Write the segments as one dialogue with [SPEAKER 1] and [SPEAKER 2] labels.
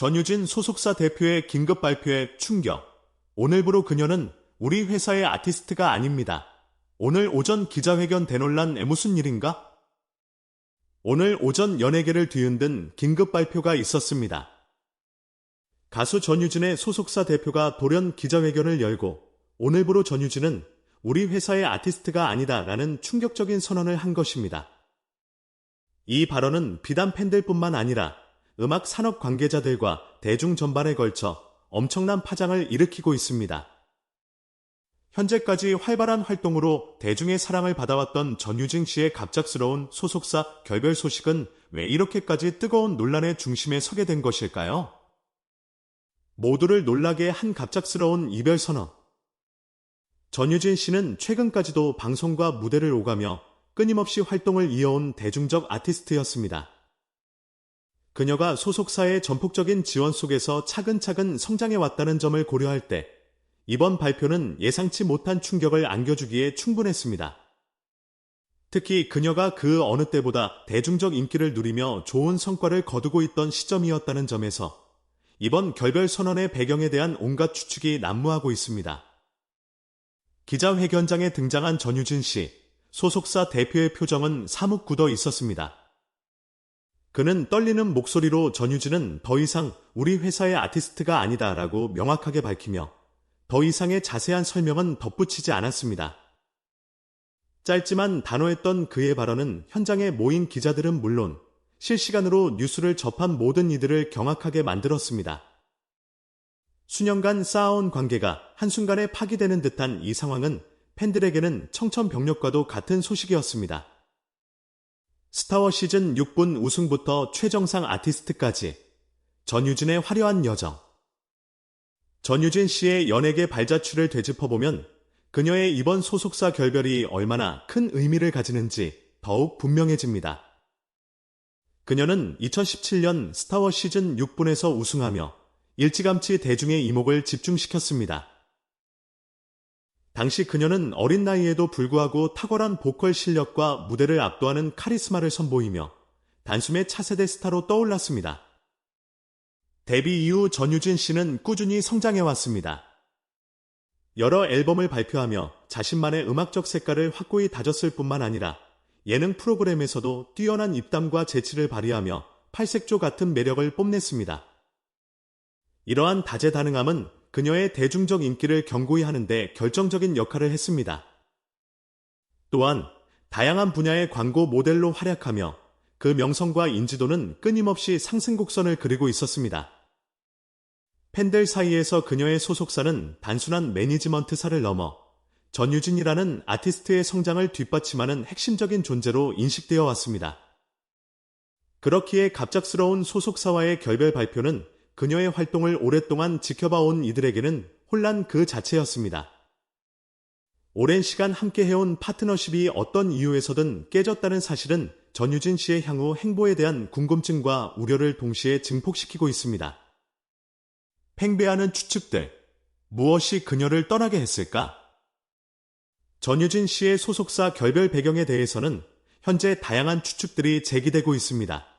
[SPEAKER 1] 전유진 소속사 대표의 긴급 발표에 충격. 오늘부로 그녀는 우리 회사의 아티스트가 아닙니다. 오늘 오전 기자회견 대논란 에 무슨 일인가? 오늘 오전 연예계를 뒤흔든 긴급 발표가 있었습니다. 가수 전유진의 소속사 대표가 돌연 기자회견을 열고 오늘부로 전유진은 우리 회사의 아티스트가 아니다라는 충격적인 선언을 한 것입니다. 이 발언은 비단 팬들뿐만 아니라 음악 산업 관계자들과 대중 전반에 걸쳐 엄청난 파장을 일으키고 있습니다. 현재까지 활발한 활동으로 대중의 사랑을 받아왔던 전유진 씨의 갑작스러운 소속사 결별 소식은 왜 이렇게까지 뜨거운 논란의 중심에 서게 된 것일까요? 모두를 놀라게 한 갑작스러운 이별 선언. 전유진 씨는 최근까지도 방송과 무대를 오가며 끊임없이 활동을 이어온 대중적 아티스트였습니다. 그녀가 소속사의 전폭적인 지원 속에서 차근차근 성장해 왔다는 점을 고려할 때 이번 발표는 예상치 못한 충격을 안겨주기에 충분했습니다. 특히 그녀가 그 어느 때보다 대중적 인기를 누리며 좋은 성과를 거두고 있던 시점이었다는 점에서 이번 결별 선언의 배경에 대한 온갖 추측이 난무하고 있습니다. 기자회견장에 등장한 전유진 씨, 소속사 대표의 표정은 사뭇 굳어 있었습니다. 그는 떨리는 목소리로 전유진은 더 이상 우리 회사의 아티스트가 아니다라고 명확하게 밝히며 더 이상의 자세한 설명은 덧붙이지 않았습니다. 짧지만 단호했던 그의 발언은 현장에 모인 기자들은 물론 실시간으로 뉴스를 접한 모든 이들을 경악하게 만들었습니다. 수년간 쌓아온 관계가 한순간에 파기되는 듯한 이 상황은 팬들에게는 청천벽력과도 같은 소식이었습니다. 스타워 시즌 6분 우승부터 최정상 아티스트까지 전유진의 화려한 여정. 전유진 씨의 연예계 발자취를 되짚어보면 그녀의 이번 소속사 결별이 얼마나 큰 의미를 가지는지 더욱 분명해집니다. 그녀는 2017년 스타워 시즌 6분에서 우승하며 일찌감치 대중의 이목을 집중시켰습니다. 당시 그녀는 어린 나이에도 불구하고 탁월한 보컬 실력과 무대를 압도하는 카리스마를 선보이며 단숨에 차세대 스타로 떠올랐습니다. 데뷔 이후 전유진 씨는 꾸준히 성장해왔습니다. 여러 앨범을 발표하며 자신만의 음악적 색깔을 확고히 다졌을 뿐만 아니라 예능 프로그램에서도 뛰어난 입담과 재치를 발휘하며 팔색조 같은 매력을 뽐냈습니다. 이러한 다재다능함은 그녀의 대중적 인기를 견고히 하는데 결정적인 역할을 했습니다. 또한 다양한 분야의 광고 모델로 활약하며 그 명성과 인지도는 끊임없이 상승 곡선을 그리고 있었습니다. 팬들 사이에서 그녀의 소속사는 단순한 매니지먼트사를 넘어 전유진이라는 아티스트의 성장을 뒷받침하는 핵심적인 존재로 인식되어 왔습니다. 그렇기에 갑작스러운 소속사와의 결별 발표는 그녀의 활동을 오랫동안 지켜봐온 이들에게는 혼란 그 자체였습니다. 오랜 시간 함께 해온 파트너십이 어떤 이유에서든 깨졌다는 사실은 전유진 씨의 향후 행보에 대한 궁금증과 우려를 동시에 증폭시키고 있습니다. 팽배하는 추측들. 무엇이 그녀를 떠나게 했을까? 전유진 씨의 소속사 결별 배경에 대해서는 현재 다양한 추측들이 제기되고 있습니다.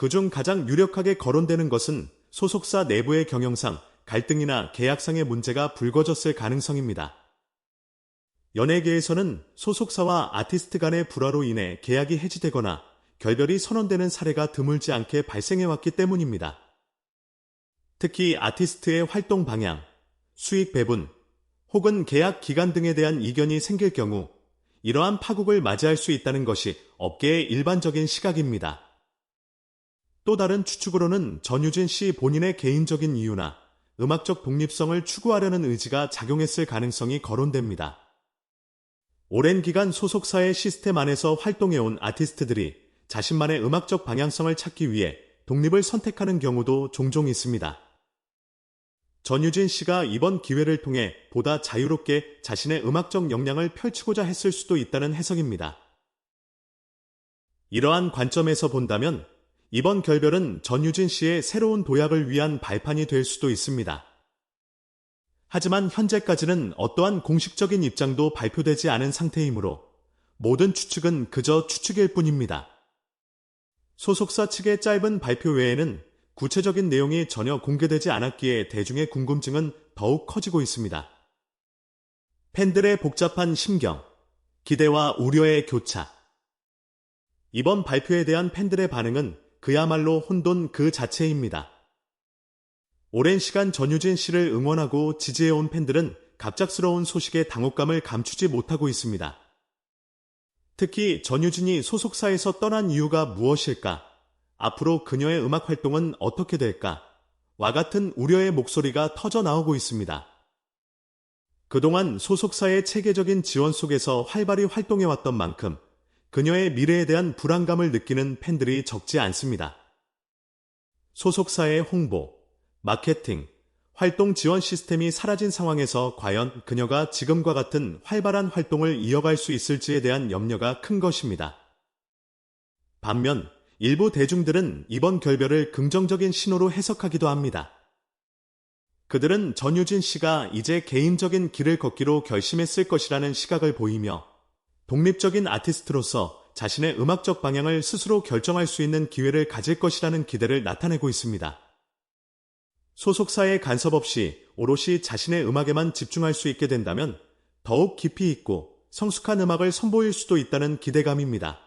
[SPEAKER 1] 그중 가장 유력하게 거론되는 것은 소속사 내부의 경영상, 갈등이나 계약상의 문제가 불거졌을 가능성입니다. 연예계에서는 소속사와 아티스트 간의 불화로 인해 계약이 해지되거나 결별이 선언되는 사례가 드물지 않게 발생해왔기 때문입니다. 특히 아티스트의 활동 방향, 수익 배분, 혹은 계약 기간 등에 대한 이견이 생길 경우 이러한 파국을 맞이할 수 있다는 것이 업계의 일반적인 시각입니다. 또 다른 추측으로는 전유진 씨 본인의 개인적인 이유나 음악적 독립성을 추구하려는 의지가 작용했을 가능성이 거론됩니다. 오랜 기간 소속사의 시스템 안에서 활동해온 아티스트들이 자신만의 음악적 방향성을 찾기 위해 독립을 선택하는 경우도 종종 있습니다. 전유진 씨가 이번 기회를 통해 보다 자유롭게 자신의 음악적 역량을 펼치고자 했을 수도 있다는 해석입니다. 이러한 관점에서 본다면 이번 결별은 전유진 씨의 새로운 도약을 위한 발판이 될 수도 있습니다. 하지만 현재까지는 어떠한 공식적인 입장도 발표되지 않은 상태이므로 모든 추측은 그저 추측일 뿐입니다. 소속사 측의 짧은 발표 외에는 구체적인 내용이 전혀 공개되지 않았기에 대중의 궁금증은 더욱 커지고 있습니다. 팬들의 복잡한 심경, 기대와 우려의 교차. 이번 발표에 대한 팬들의 반응은 그야말로 혼돈 그 자체입니다. 오랜 시간 전유진 씨를 응원하고 지지해온 팬들은 갑작스러운 소식에 당혹감을 감추지 못하고 있습니다. 특히 전유진이 소속사에서 떠난 이유가 무엇일까? 앞으로 그녀의 음악 활동은 어떻게 될까? 와 같은 우려의 목소리가 터져 나오고 있습니다. 그동안 소속사의 체계적인 지원 속에서 활발히 활동해왔던 만큼 그녀의 미래에 대한 불안감을 느끼는 팬들이 적지 않습니다. 소속사의 홍보, 마케팅, 활동 지원 시스템이 사라진 상황에서 과연 그녀가 지금과 같은 활발한 활동을 이어갈 수 있을지에 대한 염려가 큰 것입니다. 반면 일부 대중들은 이번 결별을 긍정적인 신호로 해석하기도 합니다. 그들은 전유진 씨가 이제 개인적인 길을 걷기로 결심했을 것이라는 시각을 보이며 독립적인 아티스트로서 자신의 음악적 방향을 스스로 결정할 수 있는 기회를 가질 것이라는 기대를 나타내고 있습니다. 소속사의 간섭 없이 오롯이 자신의 음악에만 집중할 수 있게 된다면 더욱 깊이 있고 성숙한 음악을 선보일 수도 있다는 기대감입니다.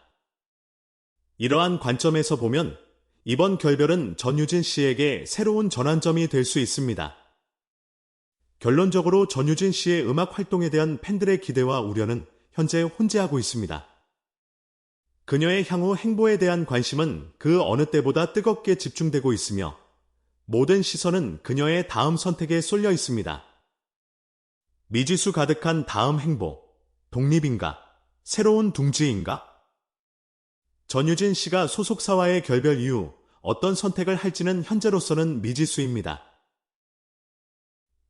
[SPEAKER 1] 이러한 관점에서 보면 이번 결별은 전유진 씨에게 새로운 전환점이 될 수 있습니다. 결론적으로 전유진 씨의 음악 활동에 대한 팬들의 기대와 우려는 현재 혼재하고 있습니다. 그녀의 향후 행보에 대한 관심은 그 어느 때보다 뜨겁게 집중되고 있으며 모든 시선은 그녀의 다음 선택에 쏠려 있습니다. 미지수 가득한 다음 행보, 독립인가, 새로운 둥지인가? 전유진 씨가 소속사와의 결별 이후 어떤 선택을 할지는 현재로서는 미지수입니다.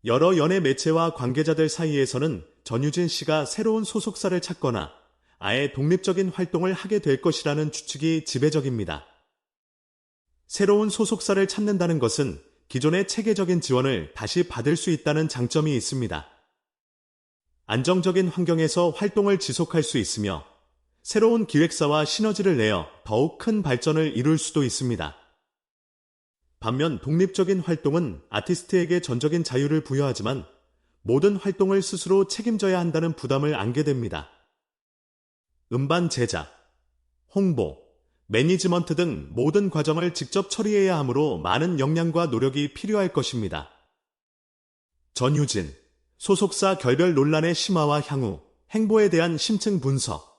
[SPEAKER 1] 여러 연예 매체와 관계자들 사이에서는 전유진 씨가 새로운 소속사를 찾거나 아예 독립적인 활동을 하게 될 것이라는 추측이 지배적입니다. 새로운 소속사를 찾는다는 것은 기존의 체계적인 지원을 다시 받을 수 있다는 장점이 있습니다. 안정적인 환경에서 활동을 지속할 수 있으며 새로운 기획사와 시너지를 내어 더욱 큰 발전을 이룰 수도 있습니다. 반면 독립적인 활동은 아티스트에게 전적인 자유를 부여하지만 모든 활동을 스스로 책임져야 한다는 부담을 안게 됩니다. 음반 제작, 홍보, 매니지먼트 등 모든 과정을 직접 처리해야 하므로 많은 역량과 노력이 필요할 것입니다. 전유진, 소속사 결별 논란의 심화와 향후, 행보에 대한 심층 분석.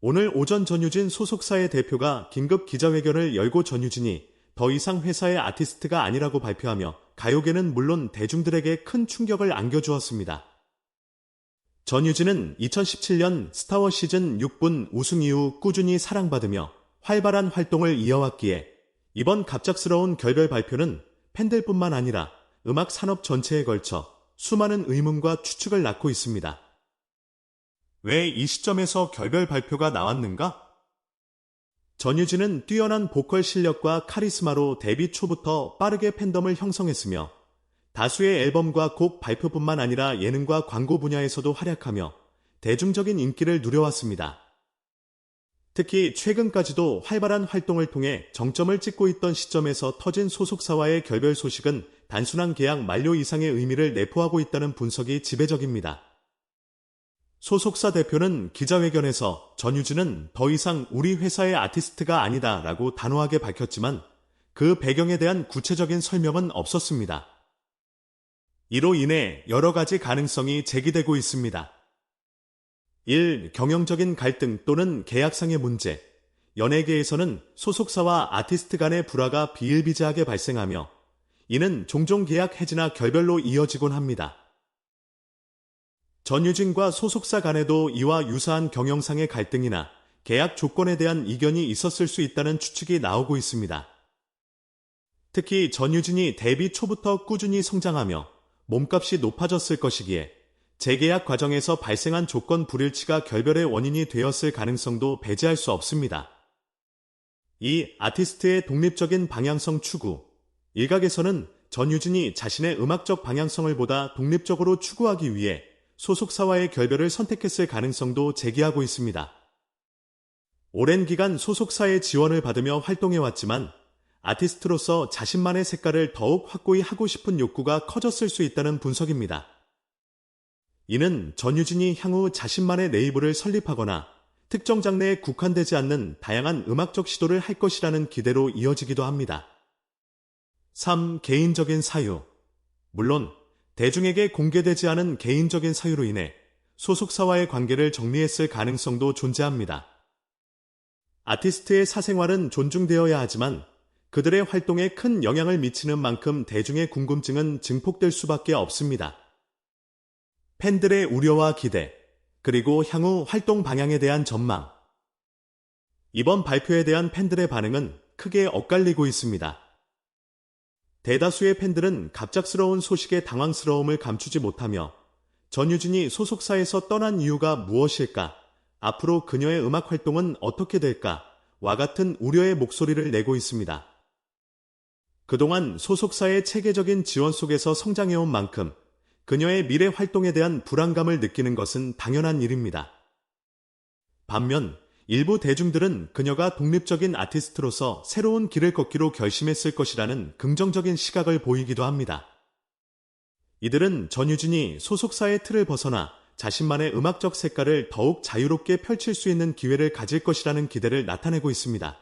[SPEAKER 1] 오늘 오전 전유진 소속사의 대표가 긴급 기자회견을 열고 전유진이 더 이상 회사의 아티스트가 아니라고 발표하며 가요계는 물론 대중들에게 큰 충격을 안겨주었습니다. 전유진은 2017년 스타워 시즌 6분 우승 이후 꾸준히 사랑받으며 활발한 활동을 이어왔기에 이번 갑작스러운 결별 발표는 팬들뿐만 아니라 음악 산업 전체에 걸쳐 수많은 의문과 추측을 낳고 있습니다. 왜 이 시점에서 결별 발표가 나왔는가? 전유진은 뛰어난 보컬 실력과 카리스마로 데뷔 초부터 빠르게 팬덤을 형성했으며 다수의 앨범과 곡 발표뿐만 아니라 예능과 광고 분야에서도 활약하며 대중적인 인기를 누려왔습니다. 특히 최근까지도 활발한 활동을 통해 정점을 찍고 있던 시점에서 터진 소속사와의 결별 소식은 단순한 계약 만료 이상의 의미를 내포하고 있다는 분석이 지배적입니다. 소속사 대표는 기자회견에서 전유진은 더 이상 우리 회사의 아티스트가 아니다 라고 단호하게 밝혔지만 그 배경에 대한 구체적인 설명은 없었습니다. 이로 인해 여러 가지 가능성이 제기되고 있습니다. 1. 경영적인 갈등 또는 계약상의 문제. 연예계에서는 소속사와 아티스트 간의 불화가 비일비재하게 발생하며 이는 종종 계약 해지나 결별로 이어지곤 합니다. 전유진과 소속사 간에도 이와 유사한 경영상의 갈등이나 계약 조건에 대한 이견이 있었을 수 있다는 추측이 나오고 있습니다. 특히 전유진이 데뷔 초부터 꾸준히 성장하며 몸값이 높아졌을 것이기에 재계약 과정에서 발생한 조건 불일치가 결별의 원인이 되었을 가능성도 배제할 수 없습니다. 이 아티스트의 독립적인 방향성 추구, 일각에서는 전유진이 자신의 음악적 방향성을 보다 독립적으로 추구하기 위해 소속사와의 결별을 선택했을 가능성도 제기하고 있습니다. 오랜 기간 소속사의 지원을 받으며 활동해왔지만 아티스트로서 자신만의 색깔을 더욱 확고히 하고 싶은 욕구가 커졌을 수 있다는 분석입니다. 이는 전유진이 향후 자신만의 네이버를 설립하거나 특정 장르에 국한되지 않는 다양한 음악적 시도를 할 것이라는 기대로 이어지기도 합니다. 3. 개인적인 사유. 물론 대중에게 공개되지 않은 개인적인 사유로 인해 소속사와의 관계를 정리했을 가능성도 존재합니다. 아티스트의 사생활은 존중되어야 하지만 그들의 활동에 큰 영향을 미치는 만큼 대중의 궁금증은 증폭될 수밖에 없습니다. 팬들의 우려와 기대, 그리고 향후 활동 방향에 대한 전망. 이번 발표에 대한 팬들의 반응은 크게 엇갈리고 있습니다. 대다수의 팬들은 갑작스러운 소식에 당황스러움을 감추지 못하며 전유진이 소속사에서 떠난 이유가 무엇일까? 앞으로 그녀의 음악 활동은 어떻게 될까? 와 같은 우려의 목소리를 내고 있습니다. 그동안 소속사의 체계적인 지원 속에서 성장해온 만큼 그녀의 미래 활동에 대한 불안감을 느끼는 것은 당연한 일입니다. 반면 일부 대중들은 그녀가 독립적인 아티스트로서 새로운 길을 걷기로 결심했을 것이라는 긍정적인 시각을 보이기도 합니다. 이들은 전유진이 소속사의 틀을 벗어나 자신만의 음악적 색깔을 더욱 자유롭게 펼칠 수 있는 기회를 가질 것이라는 기대를 나타내고 있습니다.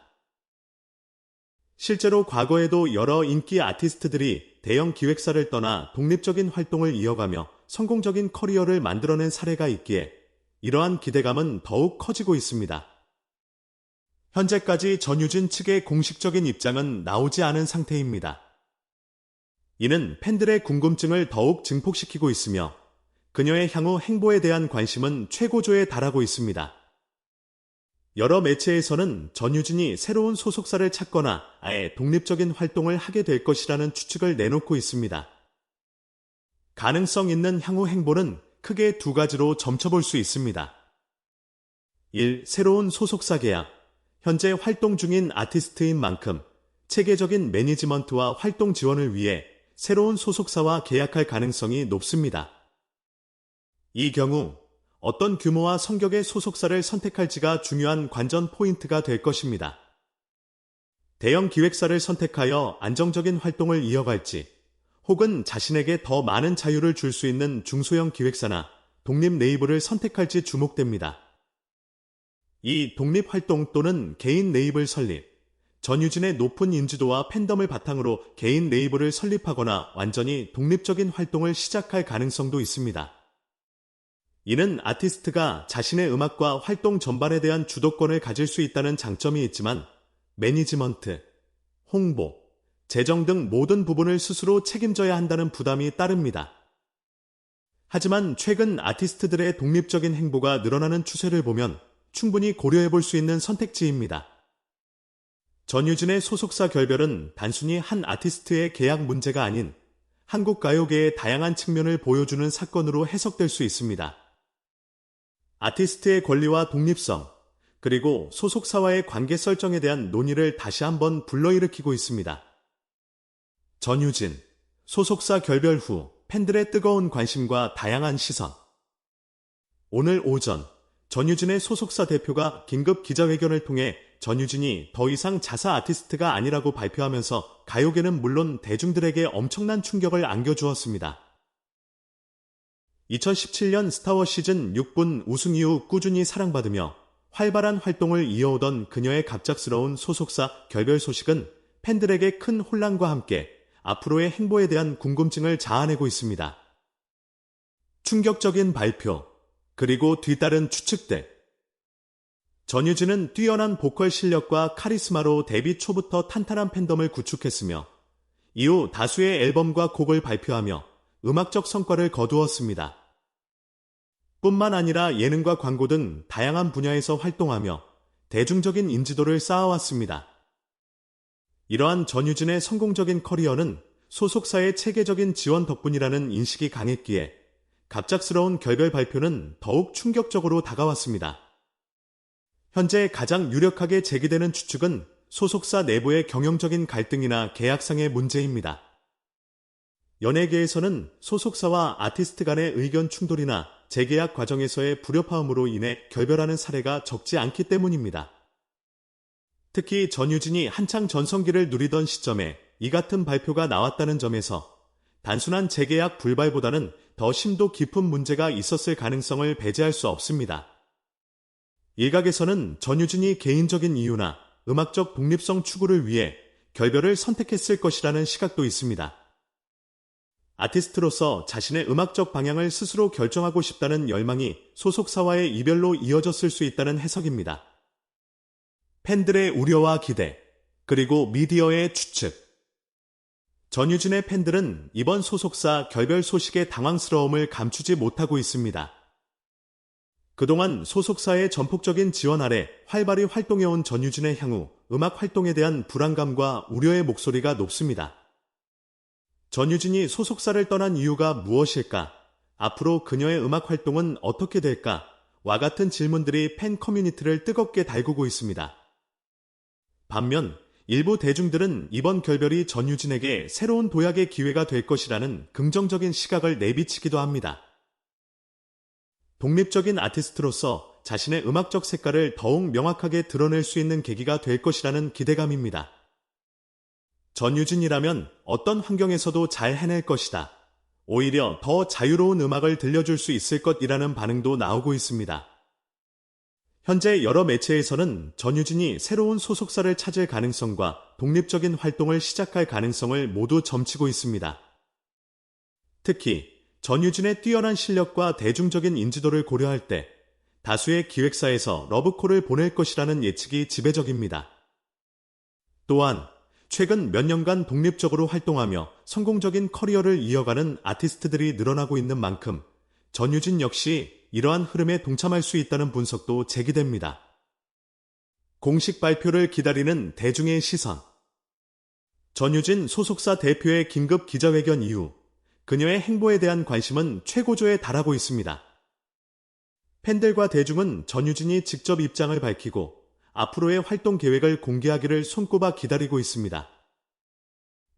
[SPEAKER 1] 실제로 과거에도 여러 인기 아티스트들이 대형 기획사를 떠나 독립적인 활동을 이어가며 성공적인 커리어를 만들어낸 사례가 있기에 이러한 기대감은 더욱 커지고 있습니다. 현재까지 전유진 측의 공식적인 입장은 나오지 않은 상태입니다. 이는 팬들의 궁금증을 더욱 증폭시키고 있으며 그녀의 향후 행보에 대한 관심은 최고조에 달하고 있습니다. 여러 매체에서는 전유진이 새로운 소속사를 찾거나 아예 독립적인 활동을 하게 될 것이라는 추측을 내놓고 있습니다. 가능성 있는 향후 행보는 크게 두 가지로 점쳐볼 수 있습니다. 1. 새로운 소속사 계약. 현재 활동 중인 아티스트인 만큼 체계적인 매니지먼트와 활동 지원을 위해 새로운 소속사와 계약할 가능성이 높습니다. 이 경우 어떤 규모와 성격의 소속사를 선택할지가 중요한 관전 포인트가 될 것입니다. 대형 기획사를 선택하여 안정적인 활동을 이어갈지, 혹은 자신에게 더 많은 자유를 줄 수 있는 중소형 기획사나 독립 네이버를 선택할지 주목됩니다. 이 독립 활동 또는 개인 네이버 설립, 전유진의 높은 인지도와 팬덤을 바탕으로 개인 네이버를 설립하거나 완전히 독립적인 활동을 시작할 가능성도 있습니다. 이는 아티스트가 자신의 음악과 활동 전반에 대한 주도권을 가질 수 있다는 장점이 있지만 매니지먼트, 홍보, 재정 등 모든 부분을 스스로 책임져야 한다는 부담이 따릅니다. 하지만 최근 아티스트들의 독립적인 행보가 늘어나는 추세를 보면 충분히 고려해 볼 수 있는 선택지입니다. 전유진의 소속사 결별은 단순히 한 아티스트의 계약 문제가 아닌 한국 가요계의 다양한 측면을 보여주는 사건으로 해석될 수 있습니다. 아티스트의 권리와 독립성, 그리고 소속사와의 관계 설정에 대한 논의를 다시 한번 불러일으키고 있습니다. 전유진, 소속사 결별 후 팬들의 뜨거운 관심과 다양한 시선. 오늘 오전, 전유진의 소속사 대표가 긴급 기자회견을 통해 전유진이 더 이상 자사 아티스트가 아니라고 발표하면서 가요계는 물론 대중들에게 엄청난 충격을 안겨주었습니다. 2017년 스타워 시즌 6분 우승 이후 꾸준히 사랑받으며 활발한 활동을 이어오던 그녀의 갑작스러운 소속사 결별 소식은 팬들에게 큰 혼란과 함께 앞으로의 행보에 대한 궁금증을 자아내고 있습니다. 충격적인 발표, 그리고 뒤따른 추측들. 전유진은 뛰어난 보컬 실력과 카리스마로 데뷔 초부터 탄탄한 팬덤을 구축했으며 이후 다수의 앨범과 곡을 발표하며 음악적 성과를 거두었습니다. 뿐만 아니라 예능과 광고 등 다양한 분야에서 활동하며 대중적인 인지도를 쌓아왔습니다. 이러한 전유진의 성공적인 커리어는 소속사의 체계적인 지원 덕분이라는 인식이 강했기에 갑작스러운 결별 발표는 더욱 충격적으로 다가왔습니다. 현재 가장 유력하게 제기되는 추측은 소속사 내부의 경영적인 갈등이나 계약상의 문제입니다. 연예계에서는 소속사와 아티스트 간의 의견 충돌이나 재계약 과정에서의 불협화음으로 인해 결별하는 사례가 적지 않기 때문입니다. 특히 전유진이 한창 전성기를 누리던 시점에 이 같은 발표가 나왔다는 점에서 단순한 재계약 불발보다는 더 심도 깊은 문제가 있었을 가능성을 배제할 수 없습니다. 일각에서는 전유진이 개인적인 이유나 음악적 독립성 추구를 위해 결별을 선택했을 것이라는 시각도 있습니다. 아티스트로서 자신의 음악적 방향을 스스로 결정하고 싶다는 열망이 소속사와의 이별로 이어졌을 수 있다는 해석입니다. 팬들의 우려와 기대, 그리고 미디어의 추측. 전유진의 팬들은 이번 소속사 결별 소식의 당황스러움을 감추지 못하고 있습니다. 그동안 소속사의 전폭적인 지원 아래 활발히 활동해온 전유진의 향후 음악 활동에 대한 불안감과 우려의 목소리가 높습니다. 전유진이 소속사를 떠난 이유가 무엇일까? 앞으로 그녀의 음악 활동은 어떻게 될까? 와 같은 질문들이 팬 커뮤니티를 뜨겁게 달구고 있습니다. 반면 일부 대중들은 이번 결별이 전유진에게 새로운 도약의 기회가 될 것이라는 긍정적인 시각을 내비치기도 합니다. 독립적인 아티스트로서 자신의 음악적 색깔을 더욱 명확하게 드러낼 수 있는 계기가 될 것이라는 기대감입니다. 전유진이라면 어떤 환경에서도 잘 해낼 것이다. 오히려 더 자유로운 음악을 들려줄 수 있을 것이라는 반응도 나오고 있습니다. 현재 여러 매체에서는 전유진이 새로운 소속사를 찾을 가능성과 독립적인 활동을 시작할 가능성을 모두 점치고 있습니다. 특히 전유진의 뛰어난 실력과 대중적인 인지도를 고려할 때 다수의 기획사에서 러브콜을 보낼 것이라는 예측이 지배적입니다. 또한 최근 몇 년간 독립적으로 활동하며 성공적인 커리어를 이어가는 아티스트들이 늘어나고 있는 만큼 전유진 역시 이러한 흐름에 동참할 수 있다는 분석도 제기됩니다. 공식 발표를 기다리는 대중의 시선. 전유진 소속사 대표의 긴급 기자회견 이후 그녀의 행보에 대한 관심은 최고조에 달하고 있습니다. 팬들과 대중은 전유진이 직접 입장을 밝히고 앞으로의 활동 계획을 공개하기를 손꼽아 기다리고 있습니다.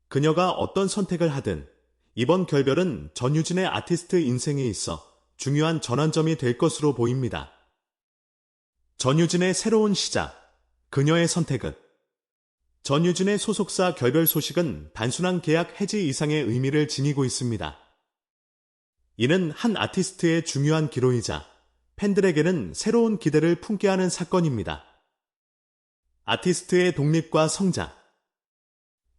[SPEAKER 1] 그녀가 어떤 선택을 하든 이번 결별은 전유진의 아티스트 인생에 있어 중요한 전환점이 될 것으로 보입니다. 전유진의 새로운 시작, 그녀의 선택은 전유진의 소속사 결별 소식은 단순한 계약 해지 이상의 의미를 지니고 있습니다. 이는 한 아티스트의 중요한 기로이자 팬들에게는 새로운 기대를 품게 하는 사건입니다. 아티스트의 독립과 성장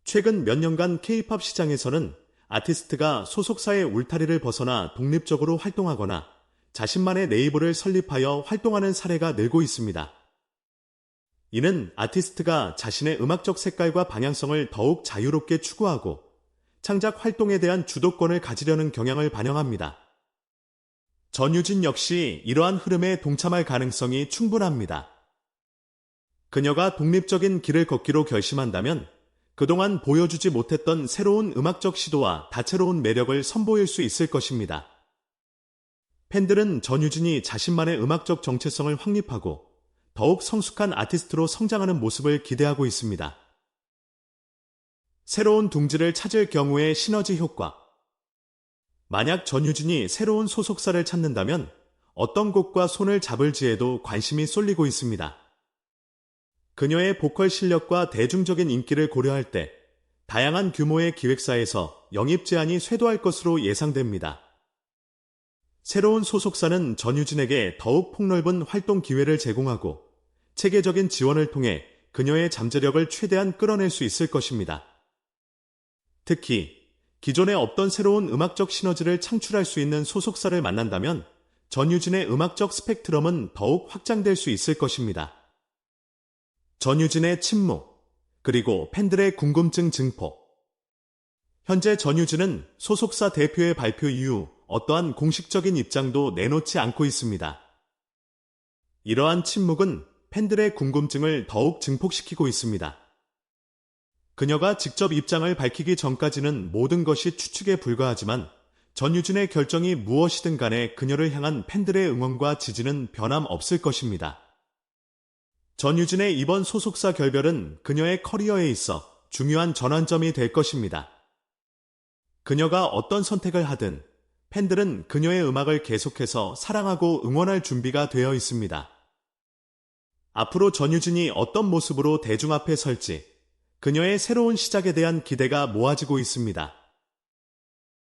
[SPEAKER 1] 최근 몇 년간 K-팝 시장에서는 아티스트가 소속사의 울타리를 벗어나 독립적으로 활동하거나 자신만의 네이버를 설립하여 활동하는 사례가 늘고 있습니다. 이는 아티스트가 자신의 음악적 색깔과 방향성을 더욱 자유롭게 추구하고 창작 활동에 대한 주도권을 가지려는 경향을 반영합니다. 전유진 역시 이러한 흐름에 동참할 가능성이 충분합니다. 그녀가 독립적인 길을 걷기로 결심한다면 그동안 보여주지 못했던 새로운 음악적 시도와 다채로운 매력을 선보일 수 있을 것입니다. 팬들은 전유진이 자신만의 음악적 정체성을 확립하고 더욱 성숙한 아티스트로 성장하는 모습을 기대하고 있습니다. 새로운 둥지를 찾을 경우의 시너지 효과 만약 전유진이 새로운 소속사를 찾는다면 어떤 곡과 손을 잡을지에도 관심이 쏠리고 있습니다. 그녀의 보컬 실력과 대중적인 인기를 고려할 때 다양한 규모의 기획사에서 영입 제한이 쇄도할 것으로 예상됩니다. 새로운 소속사는 전유진에게 더욱 폭넓은 활동 기회를 제공하고 체계적인 지원을 통해 그녀의 잠재력을 최대한 끌어낼 수 있을 것입니다. 특히 기존에 없던 새로운 음악적 시너지를 창출할 수 있는 소속사를 만난다면 전유진의 음악적 스펙트럼은 더욱 확장될 수 있을 것입니다. 전유진의 침묵, 그리고 팬들의 궁금증 증폭. 현재 전유진은 소속사 대표의 발표 이후 어떠한 공식적인 입장도 내놓지 않고 있습니다. 이러한 침묵은 팬들의 궁금증을 더욱 증폭시키고 있습니다. 그녀가 직접 입장을 밝히기 전까지는 모든 것이 추측에 불과하지만 전유진의 결정이 무엇이든 간에 그녀를 향한 팬들의 응원과 지지는 변함없을 것입니다. 전유진의 이번 소속사 결별은 그녀의 커리어에 있어 중요한 전환점이 될 것입니다. 그녀가 어떤 선택을 하든 팬들은 그녀의 음악을 계속해서 사랑하고 응원할 준비가 되어 있습니다. 앞으로 전유진이 어떤 모습으로 대중 앞에 설지 그녀의 새로운 시작에 대한 기대가 모아지고 있습니다.